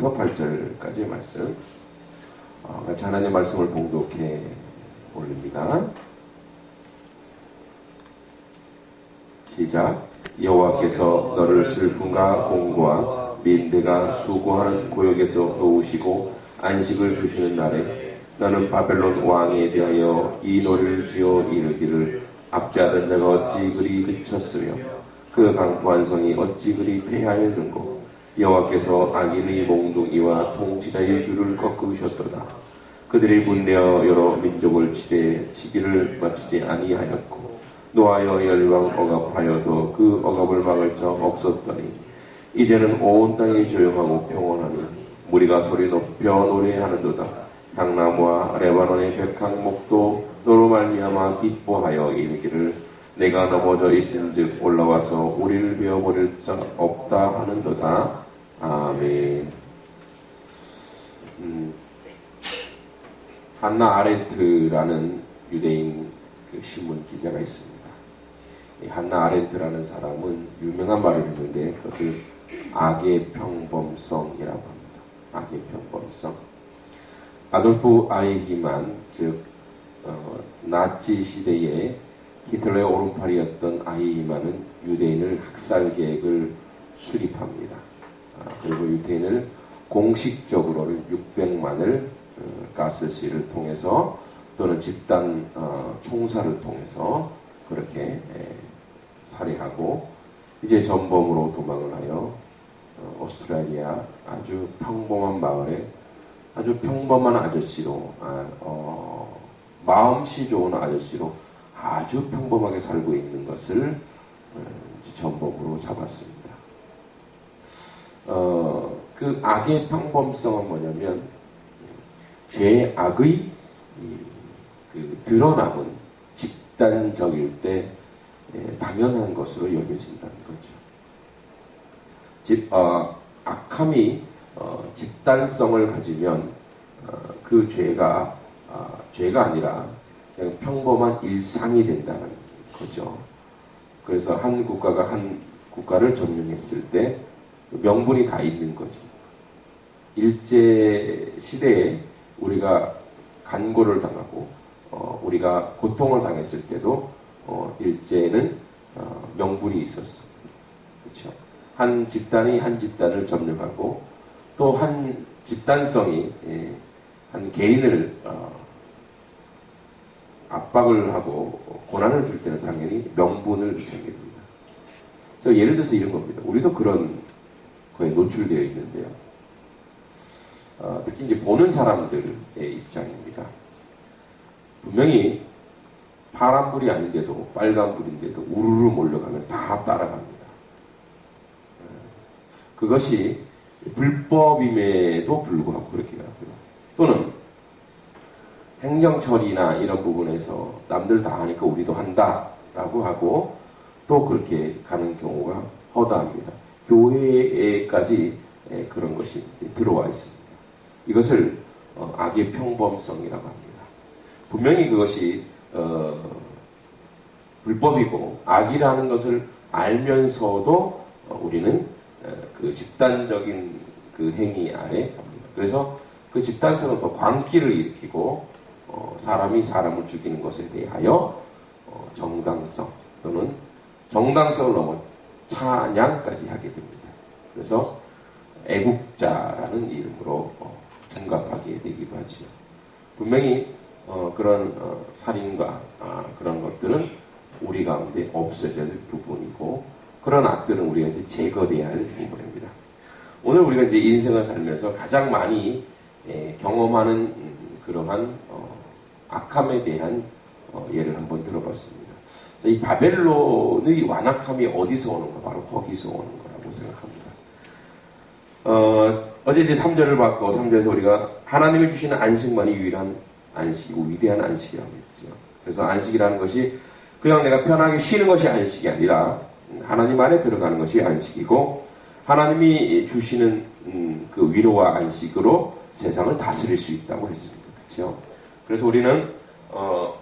1절부터 8절까지의 말씀. 어, 같이 하나님의 말씀을 봉독해 올립니다. 시작. 여호와께서 너를 슬픔과 공고와 민대가 수고하는 고역에서 놓으시고 안식을 주시는 날에 너는 바벨론 왕에 대하여 이 노래를 지어 이르기를 압자된 자가 어찌 그리 그쳤으며 그 강포한 성이 어찌 그리 폐하였는고 여호와께서 악인의 몽둥이와 통치자의 줄을 꺾으셨도다. 그들이 분내어 여러 민족을 치되 치기를 마치지 아니하였고 노하여 열왕 억압하여도 그 억압을 막을 자 없었더니 이제는 온 땅이 조용하고 평온하니 무리가 소리 높여 노래하는도다. 향나무와 레바논의 백향목도 너로 말미암아 기뻐하여 이르기를 내가 넘어져 있은즉 올라와서 우리를 베어버릴 자 없다 하는도다 아멘 음, 한나 아렌트라는 유대인 그 신문 기자가 있습니다. 이 한나 아렌트라는 사람은 유명한 말을 했는데 그것을 악의 평범성이라고 합니다. 악의 평범성. 아돌프 아이히만 즉 어, 나치 시대에 히틀러의 오른팔이었던 아이히만은 유대인을 학살 계획을 수립합니다. 아, 그리고 유대인을 공식적으로는 600만을 어, 가스실을 통해서 또는 집단 어, 총사를 통해서 그렇게 에, 살해하고 이제 전범으로 도망을 하여 어, 오스트레일리아 아주 평범한 마을에 아주 평범한 아저씨로 아, 어, 마음씨 좋은 아저씨로 아주 평범하게 살고 있는 것을 어, 전범으로 잡았습니다. 어, 그 악의 평범성은 뭐냐면 죄의 악의 그 드러남은 집단적일 때 예, 당연한 것으로 여겨진다는 거죠. 집, 어, 악함이 어, 집단성을 가지면 어, 그 죄가 어, 죄가 아니라 그냥 평범한 일상이 된다는 거죠. 그래서 한 국가가 한 국가를 점령했을 때 명분이 다 있는 거죠. 일제 시대에 우리가 간고를 당하고 어, 우리가 고통을 당했을 때도 어, 일제는 어, 명분이 있었어. 그렇죠. 한 집단이 한 집단을 점령하고 또 한 집단성이 예, 한 개인을 어, 압박을 하고 고난을 줄 때는 당연히 명분을. 저 예를 들어서 이런 겁니다. 우리도 그런 거에 노출되어 있는데요. 어, 특히 이제 보는 사람들의 입장입니다. 분명히 파란불이 아닌데도 빨간불인데도 우르르 몰려가면 다 따라갑니다. 어, 그것이 불법임에도 불구하고 그렇게 가고요. 또는 행정처리나 이런 부분에서 남들 다 하니까 우리도 한다 라고 하고 또 그렇게 가는 경우가 허다합니다. 교회에까지 그런 것이 들어와 있습니다. 이것을 어, 악의 평범성이라고 합니다. 분명히 그것이 어, 불법이고 악이라는 것을 알면서도 어, 우리는 어, 그 집단적인 그 행위 아래 그래서 그 집단성은 또 광기를 일으키고 어, 사람이 사람을 죽이는 것에 대하여 어, 정당성 또는 정당성을 넘어 찬양까지 하게 됩니다. 그래서 애국자라는 이름으로 어, 둔갑하게 되기도 하지요. 분명히 어, 그런 어, 살인과 아, 그런 것들은 우리 가운데 없어져야 될 부분이고 그런 악들은 우리가 이제 제거돼야 할 부분입니다. 오늘 우리가 이제 인생을 살면서 가장 많이 예, 경험하는 음, 그러한 어, 악함에 대한 어, 예를 한번 들어봤습니다. 이 바벨론의 완악함이 어디서 오는가? 바로 거기서 오는 거라고 생각합니다. 어, 어제 이제 3절을 봤고 3절에서 우리가 하나님이 주시는 안식만이 유일한 안식이고 위대한 안식이라고 했죠. 그래서 안식이라는 것이 그냥 내가 편하게 쉬는 것이 안식이 아니라 하나님 안에 들어가는 것이 안식이고 하나님이 주시는 음, 그 위로와 안식으로 세상을 다스릴 수 있다고 했습니다. 그렇죠? 그래서 우리는 어,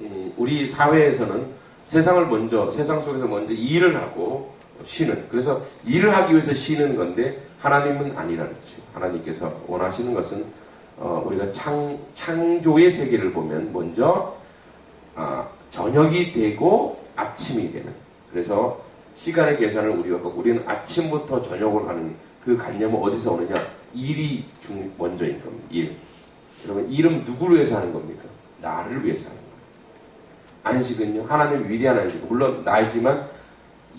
음, 우리 사회에서는 세상을 먼저 세상 속에서 먼저 일을 하고 쉬는 그래서 일을 하기 위해서 쉬는 건데 하나님은 아니라 그렇죠. 하나님께서 원하시는 것은 어, 우리가 창, 창조의 세계를 보면 먼저 아, 저녁이 되고 아침이 되는 그래서 시간의 계산을 우리가 하고 우리는 아침부터 저녁으로 하는 그 관념은 어디서 오느냐 일이 중, 먼저인 겁니다. 일. 여러분 일은 누구를 위해서 하는 겁니까? 나를 위해서 하는. 안식은요 하나님 위대한 안식 물론 나이지만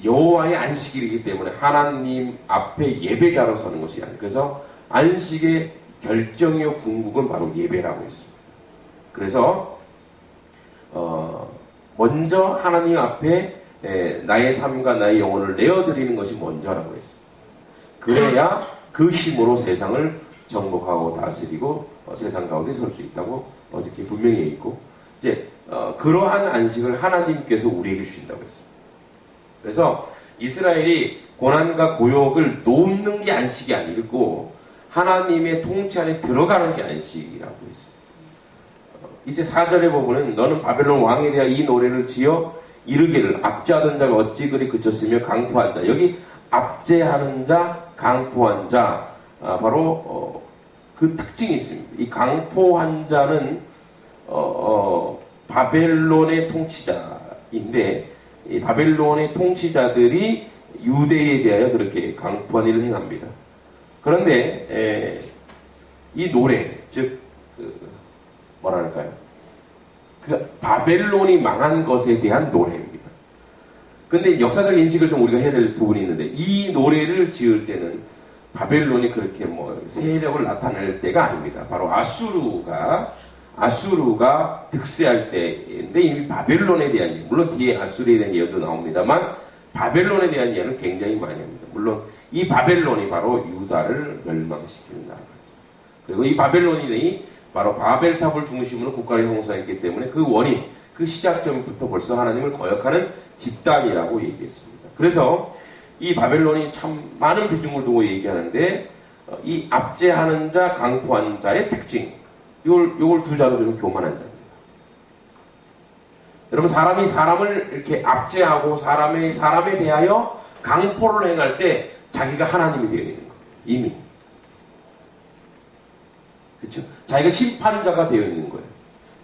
여호와의 안식일이기 때문에 하나님 앞에 예배자로 서는 것이 아니에요. 그래서 안식의 결정이요 궁극은 바로 예배라고 했습니다. 그래서 어, 먼저 하나님 앞에 에, 나의 삶과 나의 영혼을 내어드리는 것이 먼저라고 했습니다. 그래야 그 힘으로 세상을 정복하고 다스리고 어, 세상 가운데 설 수 있다고 어저께 분명히 있고 이제 어, 그러한 안식을 하나님께서 우리에게 주신다고 했습니다. 그래서 이스라엘이 고난과 고욕을 놓는 게 안식이 아니고 하나님의 통치 안에 들어가는 게 안식이라고 했습니다. 어, 이제 4절에 보면 너는 바벨론 왕에 대한 이 노래를 지어 이르기를 압제하던 자가 어찌 그리 그쳤으며 강포한 자 여기 압제하는 자 강포한 자 아, 바로 어, 그 특징이 있습니다. 이 강포한 자는 어, 어, 바벨론의 통치자인데 바벨론의 통치자들이 유대에 대하여 그렇게 일을 행합니다. 그런데 에, 이 노래 즉 그, 뭐랄까요? 그 바벨론이 망한 것에 대한 노래입니다. 근데 역사적 인식을 좀 우리가 해야 될 부분이 있는데 이 노래를 지을 때는 바벨론이 그렇게 뭐 세력을 나타낼 때가 아닙니다. 바로 아수르가 아수르가 득세할 때인데 이미 바벨론에 대한 물론 뒤에 아수르에 대한 예도 나옵니다만 바벨론에 대한 예는 굉장히 많이 합니다. 물론 이 바벨론이 바로 유다를 멸망시키는 나라. 그리고 이 바벨론이 바로 바벨탑을 중심으로 국가를 형성했기 때문에 그 원인, 그 시작점부터 벌써 하나님을 거역하는 집단이라고 얘기했습니다. 그래서 이 바벨론이 참 많은 비중을 두고 얘기하는데 어, 이 압제하는 자, 강포한 자의 특징, 이걸, 이걸 두 자로 좀 교만한 자입니다. 여러분 사람이 사람을 이렇게 압제하고 사람의 사람에 대하여 강포를 행할 때 자기가 하나님이 되어 있는 거예요. 이미. 그렇죠? 자기가 심판자가 되어 있는 거예요.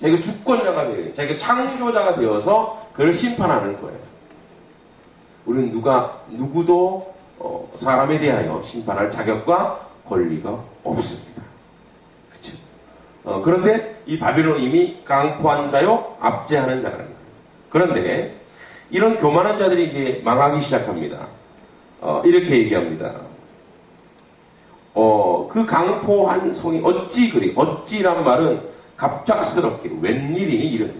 자기가 주권자가 되어 있는 자기가 창조자가 되어서 그를 심판하는 거예요. 우리는 누가 누구도 어, 사람에 대하여 심판할 자격과 권리가 없습니다. 어, 그런데 이 바빌론 이미 강포한 자요 압제하는 자라는 거예요. 그런데 이런 교만한 자들이 이제 망하기 시작합니다. 어, 이렇게 얘기합니다. 어, 그 강포한 성이 어찌 그리, 어찌란 말은 갑작스럽게 웬일이니 이런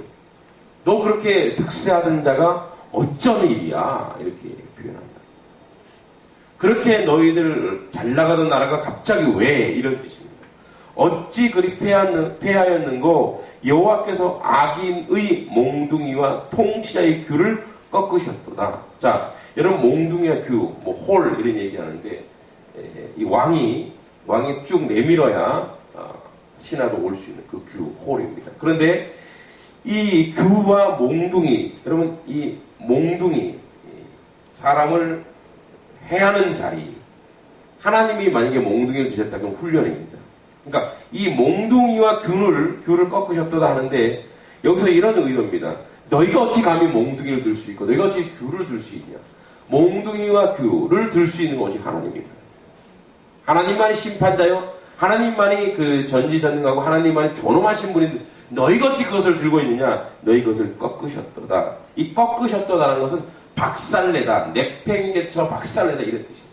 너 그렇게 득세하던 자가 어쩐 일이야 이렇게 표현합니다. 그렇게 너희들 잘 나가던 나라가 갑자기 왜 이런 뜻입니다. 어찌 그리 패하였는고 여호와께서 악인의 몽둥이와 통치자의 귀를 꺾으셨도다. 자, 여러분 몽둥이와 규, 뭐 홀 이런 얘기하는데 이 왕이 왕이 쭉 내밀어야 어, 신하도 올수 있는 그 규, 홀입니다. 그런데 이 규와 몽둥이, 여러분 이 몽둥이 사람을 해하는 자리 하나님이 만약에 몽둥이를 주셨다 그럼 훈련입니다. 그러니까 이 몽둥이와 균을 균을 꺾으셨다 하는데 여기서 이런 의도입니다. 너희가 어찌 감히 몽둥이를 들 수 있고 너희가 어찌 귤을 들 수 있냐? 몽둥이와 귤을 들 수 있는 건 오직 하나님입니다. 하나님만이 심판자요. 하나님만이 그 전지전능하고 하나님만이 존엄하신 분인데 너희가 어찌 그것을 들고 있느냐? 너희 것을 꺾으셨도다. 이 꺾으셨도다라는 것은 박살내다, 내팽개쳐 박살내다 이런 뜻입니다.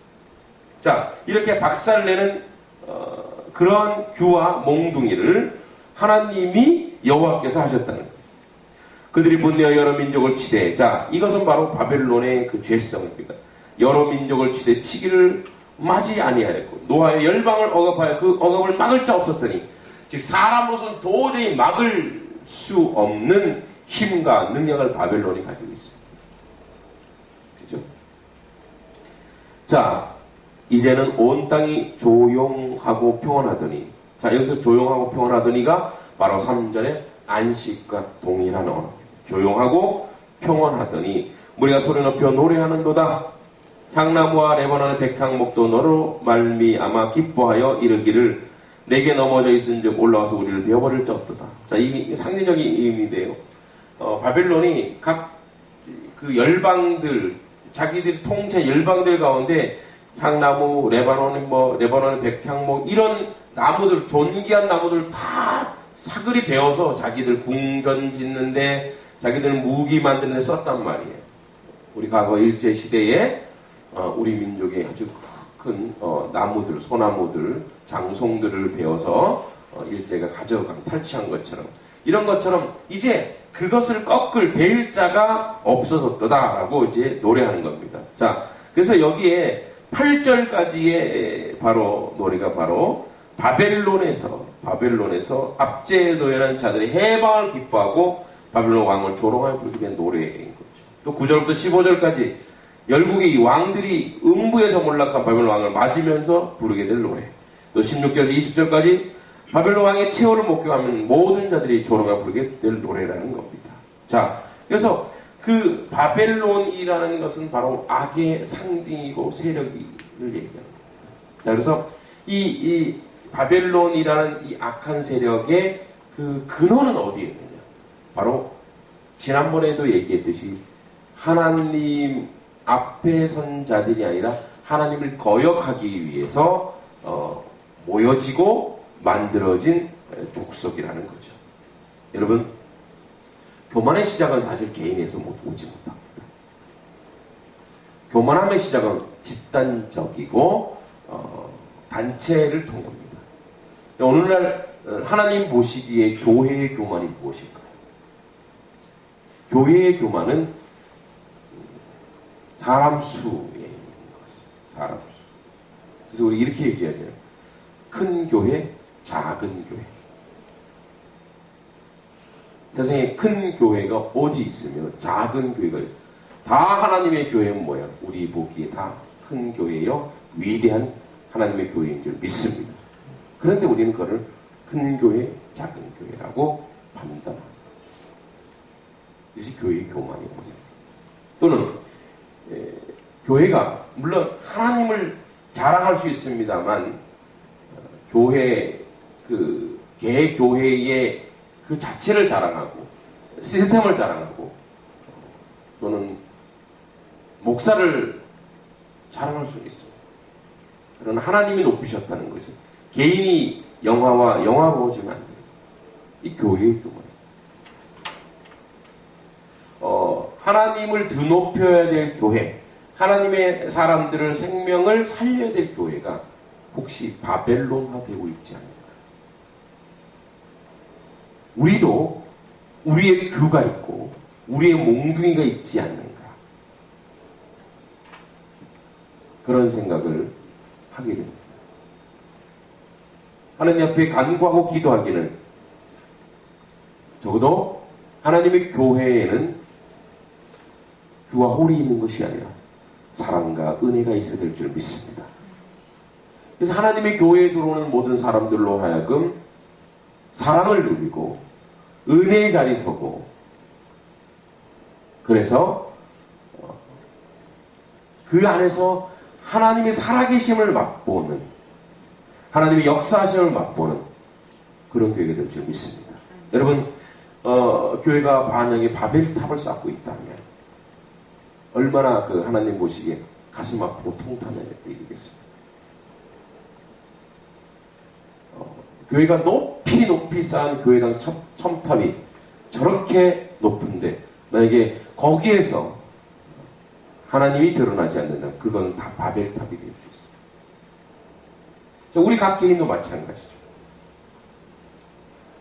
자, 이렇게 박살내는 어, 그러한 규와 몽둥이를 하나님이 여호와께서 하셨다는 거예요. 그들이 분내어 여러 민족을 치되 자 이것은 바로 바벨론의 그 죄성입니다. 여러 민족을 치되 치기를 맞이 아니하였고 노아의 열방을 억압하여 그 억압을 막을 자 없었더니 즉 사람으로서는 도저히 막을 수 없는 힘과 능력을 바벨론이 가지고 있습니다. 그죠? 자 이제는 온 땅이 조용하고 평온하더니 자 여기서 조용하고 평온하더니가 바로 3절의 안식과 동일한 언어 조용하고 평온하더니 우리가 소리 높여 노래하는도다 향나무와 레바논의 백향목도 너로 말미암아 기뻐하여 이르기를 내게 넘어져 있은즉 올라와서 우리를 베어버릴 적도다. 자, 이 상대적인 의미인데요. 어, 바벨론이 각 그 열방들 자기들 통제 열방들 가운데 향나무, 레바논 뭐 레바논의 백향목 이런 나무들 존귀한 나무들 다 사글이 베어서 자기들 궁전 짓는데 자기들 무기 만드는 데 썼단 말이에요. 우리 과거 일제 시대에 어, 우리 민족의 아주 큰 어, 나무들, 소나무들, 장송들을 베어서 어, 일제가 가져간 탈취한 것처럼 이런 것처럼 이제 그것을 꺾을 베일 자가 없어졌다라고 이제 노래하는 겁니다. 자, 그래서 여기에 8절까지의 바로 노래가 바로 바벨론에서 바벨론에서 압제에 노연한 자들이 해방을 기뻐하고 바벨론 왕을 조롱하여 부르게 된 노래인 거죠. 또 9절부터 15절까지 열국의 이 왕들이 음부에서 몰락한 바벨론 왕을 맞으면서 부르게 될 노래. 또 16절에서 20절까지 바벨론 왕의 최후를 목격하면 모든 자들이 조롱하여 부르게 될 노래라는 겁니다. 자, 그래서 그 바벨론이라는 것은 바로 악의 상징이고 세력을 얘기합니다. 자, 그래서 이, 이 바벨론이라는 이 악한 세력의 그 근원은 어디에 있느냐? 바로 지난번에도 얘기했듯이 하나님 앞에 선 자들이 아니라 하나님을 거역하기 위해서 어, 모여지고 만들어진 족속이라는 거죠. 여러분 교만의 시작은 사실 개인에서 못 오지 못합니다. 교만함의 시작은 집단적이고 어, 단체를 통합니다. 오늘날 하나님 보시기에 교회의 교만이 무엇일까요? 교회의 교만은 사람 수에 있는 것입니다. 사람 수. 그래서 우리 이렇게 얘기하죠. 큰 교회, 작은 교회. 세상에 큰 교회가 어디 있으면 작은 교회가. 다 하나님의 교회는 뭐야? 우리 보기에 다 큰 교회요. 위대한 하나님의 교회인 줄 믿습니다. 그런데 우리는 그거를 큰 교회, 작은 교회라고 판단합니다. 이것이 교회의 교만이라고 생각합니다. 또는 에, 교회가 물론 하나님을 자랑할 수 있습니다만 어, 교회 그 개교회의 그 자체를 자랑하고 시스템을 자랑하고 저는 목사를 자랑할 수 있어요. 그러나 하나님이 높이셨다는 거죠. 개인이 영화와 영화로 오지만 안 돼요. 이 교회의 교만. 어, 하나님을 드높여야 될 교회, 하나님의 사람들을 생명을 살려야 될 교회가 혹시 바벨론화 되고 있지 않을까? 우리도 우리의 규가 있고 우리의 몽둥이가 있지 않는가? 그런 생각을 하게 됩니다. 하나님 앞에 간구하고 기도하기는 적어도 하나님의 교회에는 규와 홀이 있는 것이 아니라 사랑과 은혜가 있어야 될 줄 믿습니다. 그래서 하나님의 교회에 들어오는 모든 사람들로 하여금 사랑을 누리고 은혜의 자리에 서고 그래서 어, 그 안에서 하나님의 살아계심을 맛보는 하나님의 역사하심을 맛보는 그런 교회가 될 줄 믿습니다. 여러분 어, 교회가 반영의 바벨탑을 쌓고 있다면 얼마나 그 하나님 보시기에 가슴 아프고 통탄한 일이겠습니까? 교회가 높이 높이 쌓은 교회당 첨, 첨탑이 저렇게 높은데 만약에 거기에서 하나님이 드러나지 않는다면 그건 다 바벨탑이 될 수 있어요. 우리 각 개인도 마찬가지죠.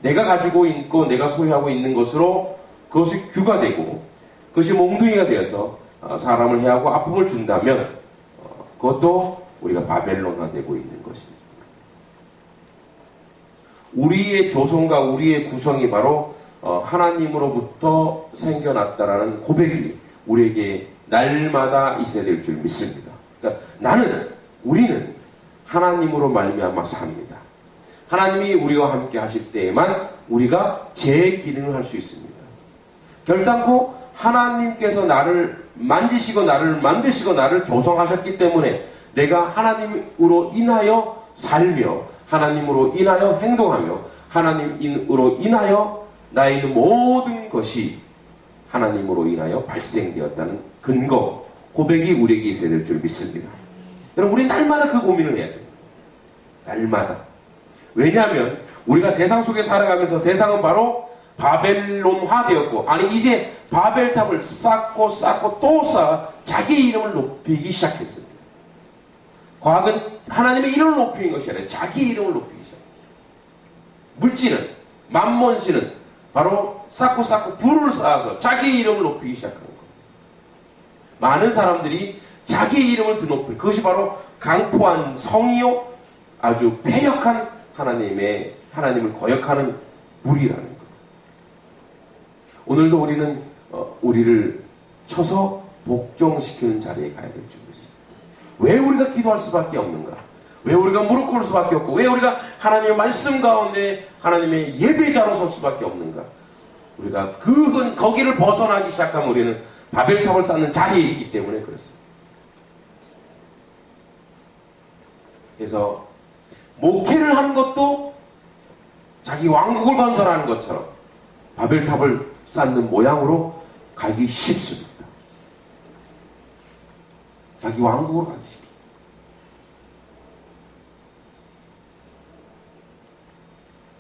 내가 가지고 있고 내가 소유하고 있는 것으로 그것이 규가 되고 그것이 몽둥이가 되어서 어, 사람을 해하고 아픔을 준다면 어, 그것도 우리가 바벨론화 되고 있는 것입니다. 우리의 조성과 우리의 구성이 바로 어, 하나님으로부터 생겨났다라는 고백이 우리에게 날마다 있어야 될 줄 믿습니다. 그러니까 나는 우리는 하나님으로 말미암아 삽니다. 하나님이 우리와 함께 하실 때에만 우리가 제 기능을 할 수 있습니다. 결단코 하나님께서 나를 만지시고 나를 만드시고 나를 조성하셨기 때문에 내가 하나님으로 인하여 살며 하나님으로 인하여 행동하며 하나님으로 인하여 나의 모든 것이 하나님으로 인하여 발생되었다는 근거 고백이 우리에게 있어야 될 줄 믿습니다. 여러분 우리 날마다 그 고민을 해야 돼요. 날마다. 왜냐하면 우리가 세상 속에 살아가면서 세상은 바로 바벨론화 되었고 아니 이제 바벨탑을 쌓고 쌓고 또 쌓아 자기 이름을 높이기 시작했습니다. 과학은 하나님의 이름을 높이는 것이 아니라 자기 이름을 높이기 시작합니다. 물질은 만몬신은 바로 쌓고 쌓고 불을 쌓아서 자기 이름을 높이기 시작하는 겁니다. 많은 사람들이 자기 이름을 드높일 그것이 바로 강포한 성이요 아주 패역한 하나님의 하나님을 거역하는 물이라는 것. 오늘도 우리는 어, 우리를 쳐서 복종시키는 자리에 가야 될 줄 믿습니다. 왜 우리가 기도할 수밖에 없는가? 왜 우리가 무릎 꿇을 수밖에 없고 왜 우리가 하나님의 말씀 가운데 하나님의 예배자로 설 수밖에 없는가? 우리가 그건 거기를 벗어나기 시작하면 우리는 바벨탑을 쌓는 자리에 있기 때문에 그렇습니다. 그래서 목회를 하는 것도 자기 왕국을 건설하는 것처럼 바벨탑을 쌓는 모양으로 가기 쉽습니다. 자기 왕국으로 쉽습니다.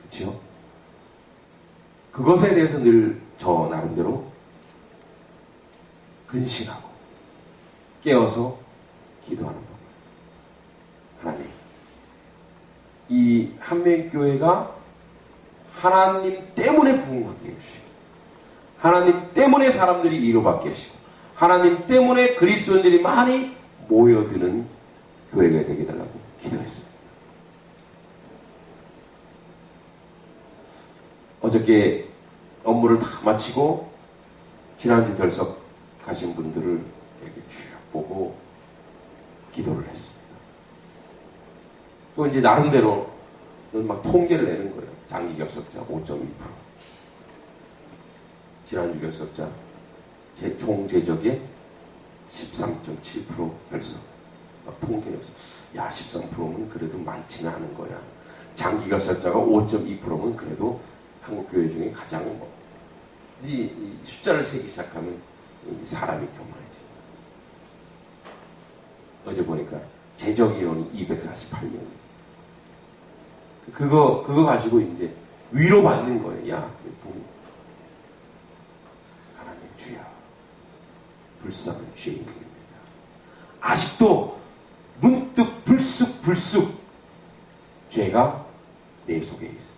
그렇죠? 그것에 대해서 늘 저 나름대로 근신하고 깨어서 기도하는 겁니다. 하나님, 이 한명교회가 하나님 때문에 부흥하게 해주시고 하나님 때문에 사람들이 위로받게 하시고 하나님 때문에 그리스도인들이 많이 모여드는 교회가 되게 달라고 기도했습니다. 어저께 업무를 다 마치고 지난주 결석 가신 분들을 이렇게 쭉 보고 기도를 했습니다. 또 이제 나름대로 막 통계를 내는 거예요. 장기 결석자 5.2%. 지난주 결석자 제 총 제적의 13.7% 결석. 막 통계를 야 13%면 그래도 많지는 않은 거야. 장기 결석자가 5.2%면 그래도 한국 교회 중에 가장 뭐, 이, 이 숫자를 세기 시작하면 사람이 교만해지. 어제 보니까 재적 인원이 248명. 그거 그거 가지고 이제 위로 받는 거예요. 야, 부 하나님 주야, 불쌍한 죄인입니다. 아직도 문득 불쑥 불쑥 죄가 내 속에 있습니다.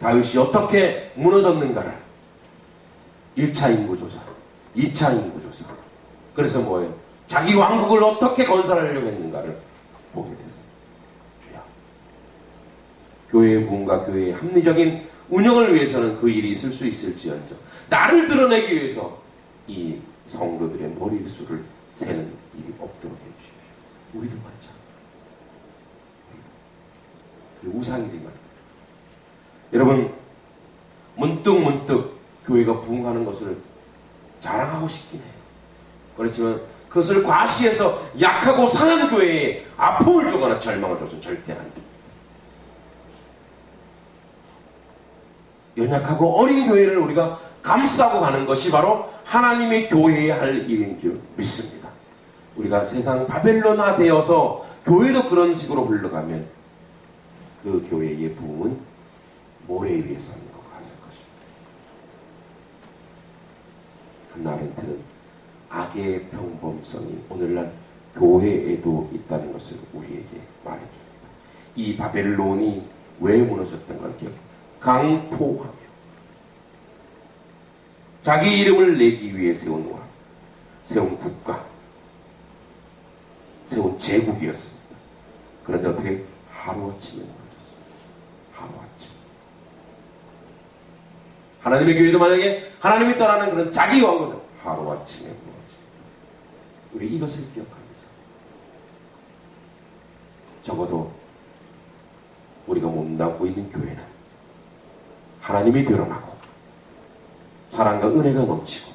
다윗이 어떻게 무너졌는가를 1차 인구조사, 2차 인구조사. 그래서 뭐예요? 자기 왕국을 어떻게 건설하려고 했는가를 보게 됐어요. 교회의 부흥과 교회의 합리적인 운영을 위해서는 그 일이 있을 수 있을지언정 나를 드러내기 위해서 이 성도들의 머리수를 세는 일이 없도록 해주십시오. 우리도 말자. 우상이되면 여러분 문득 문득 교회가 부흥하는 것을 자랑하고 싶긴 해요. 그렇지만 그것을 과시해서 약하고 상한 교회에 아픔을 주거나 절망을 줘서는 절대 안 됩니다. 연약하고 어린 교회를 우리가 감싸고 가는 것이 바로 하나님의 교회에 할 일인 줄 믿습니다. 우리가 세상 바벨론화 되어서 교회도 그런 식으로 흘러가면 그 교회의 부흥은 모래 위에 쌓는 것 같을 것입니다. 한나렌트는 악의 평범성이 오늘날 교회에도 있다는 것을 우리에게 말해줍니다. 이 바벨론이 왜 무너졌던 걸 기억. 강포하며 자기 이름을 내기 위해 세운 왕, 세운 국가, 세운 제국이었습니다. 그런데 어떻게? 하루아침에 하나님의 교회도 만약에 하나님이 떠나는 그런 자기 왕국을 하루아침에 무너집니다. 우리 이것을 기억하면서 적어도 우리가 몸담고 있는 교회는 하나님이 드러나고 사랑과 은혜가 넘치고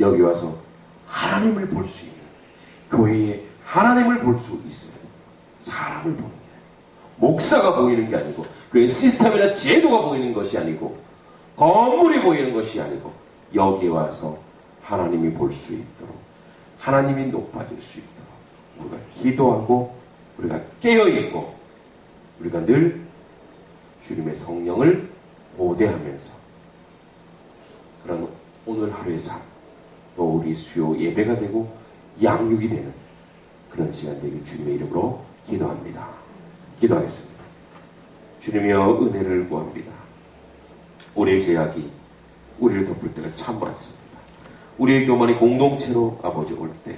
여기 와서 하나님을 볼 수 있는 교회에 하나님을 볼 수 있어요. 사람을 보는 게 목사가 보이는 게 아니고 교회 시스템이나 제도가 보이는 것이 아니고 건물이 보이는 것이 아니고 여기 와서 하나님이 볼 수 있도록 하나님이 높아질 수 있도록 우리가 기도하고 우리가 깨어 있고 우리가 늘 주님의 성령을 고대하면서 그런 오늘 하루의 삶, 또 우리 수요 예배가 되고 양육이 되는 그런 시간 되길 주님의 이름으로 기도합니다. 기도하겠습니다. 주님이여 은혜를 구합니다. 우리의 죄악이 우리를 덮을 때가 참 많습니다. 우리의 교만이 공동체로 아버지 올 때,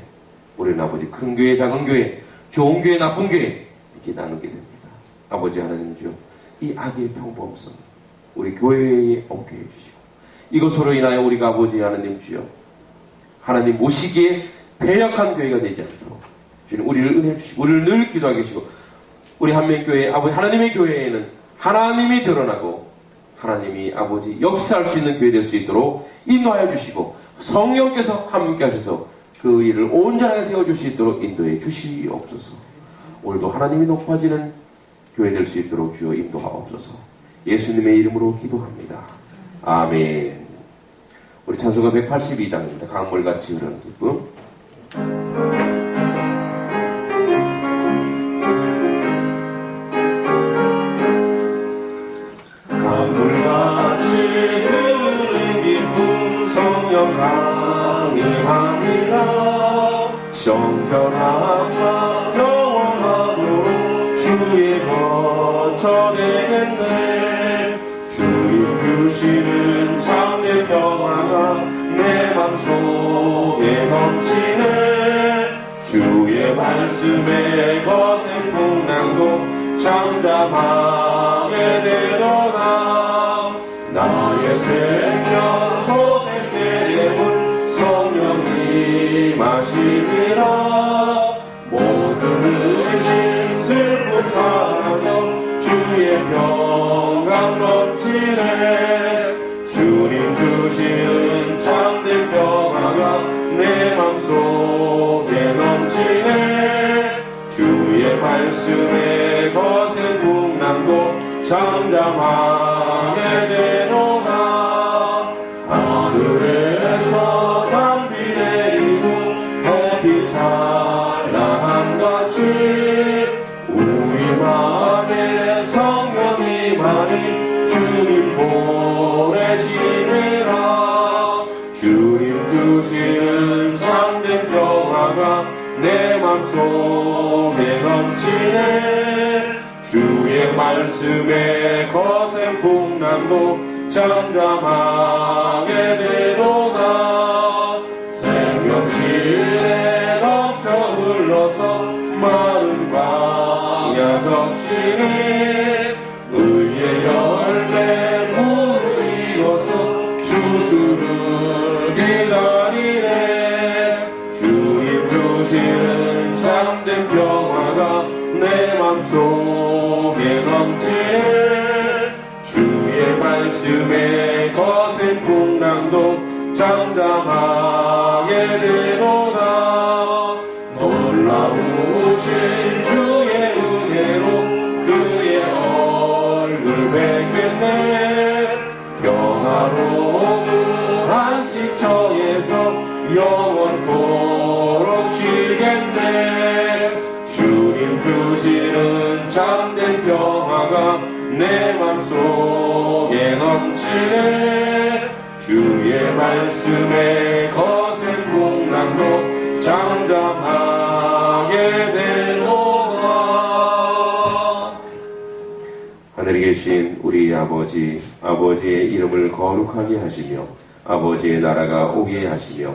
우리는 아버지 큰 교회, 작은 교회, 좋은 교회, 나쁜 교회 이렇게 나누게 됩니다. 아버지 하나님 주여 이 악의 평범성 우리 교회에 없게 해주시고 이것으로 인하여 우리가 아버지 하나님 주여 하나님 모시기에 배역한 교회가 되지 않도록 주님 우리를 은혜 주시고 우리를 늘 기도하게 하시고 우리 한명교회 아버지 하나님의 교회에는 하나님이 드러나고 하나님이 아버지 역사할 수 있는 교회 될 수 있도록 인도하여 주시고 성령께서 함께 하셔서 그 일을 온전하게 세워줄 수 있도록 인도해 주시옵소서. 오늘도 하나님이 높아지는 교회 될 수 있도록 주여 인도하옵소서. 예수님의 이름으로 기도합니다. 아멘 우리 찬송가 182장입니다. 강물같이 흐르는 기쁨. 강물같이 흐르는 기쁨 성령 강림하니라. 영원하도록 주의 거처 되겠네. 주님 주시는 주의 말씀에 거센 풍랑도 잠잠하게 되더라. 나의 생명 소생케 되문 성령이 마시리라 모든 의심 슬픔 사라져 주의 평강 넘치네 주의 말씀에 거센 풍랑도 잠잠하게 되노라 하늘에서 담비 내리고 햇빛 찬란함 같이 우리 맘에 성령이 많이 주님 보내시느라. 주님 주시는 참된 평화가 내 넘치네 주의 말씀에 거센 풍랑도 잠잠하게 되도다 영원토록 쉬겠네. 주님 주시는 참된 평화가 내 맘속에 넘치네. 주의 말씀에 거센 풍랑도 잠잠하게 되노라. 하늘에 계신 우리 아버지, 아버지의 이름을 거룩하게 하시며, 아버지의 나라가 오게 하시며,